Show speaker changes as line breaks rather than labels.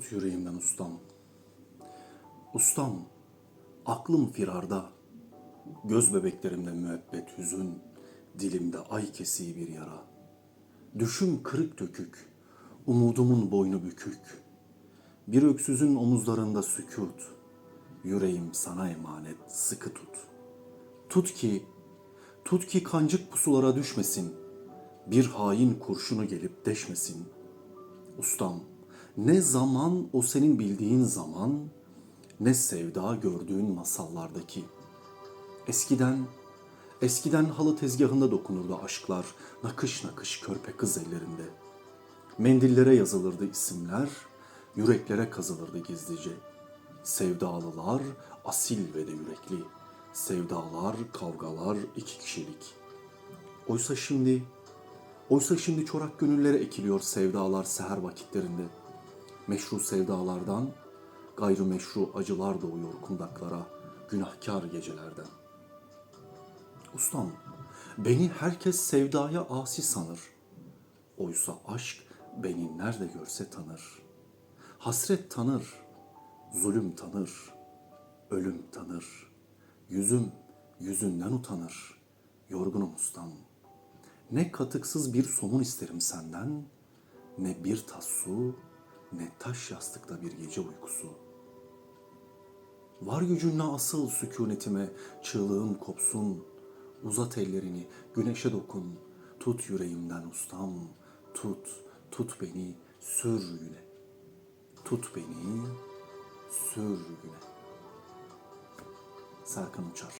Tut yüreğimden ustam. Ustam, aklım firarda. Göz bebeklerimde müebbet hüzün, dilimde ay kesiği bir yara. Düşüm kırık dökük, umudumun boynu bükük. Bir öksüzün omuzlarında sükut, yüreğim sana emanet sıkı tut. Tut ki, tut ki kancık pusulara düşmesin, bir hain kurşunu gelip deşmesin.'' Ustam, ne zaman o senin bildiğin zaman, ne sevda gördüğün masallardaki. Eskiden, eskiden halı tezgahında dokunurdu aşklar, nakış nakış körpe kız ellerinde. Mendillere yazılırdı isimler, yüreklere kazılırdı gizlice. Sevdalılar asil ve de yürekli. Sevdalar, kavgalar iki kişilik. Oysa şimdi Oysa şimdi çorak gönüllere ekiliyor sevdalar seher vakitlerinde. Meşru sevdalardan gayrimeşru acılar doğuyor kundaklara günahkar gecelerden. Ustam, beni herkes sevdaya asi sanır. Oysa aşk beni nerede görse tanır. Hasret tanır, zulüm tanır, ölüm tanır. Yüzüm yüzünden utanır. Yorgunum ustam.'' Ne katıksız bir somun isterim senden, ne bir tas su, ne taş yastıkta bir gece uykusu. Var gücünle asıl sükunetime, çığlığım kopsun, uzat ellerini, güneşe dokun, tut yüreğimden ustam, tut, tut beni, sür güne. Tut beni, sür güne. Serkan Uçar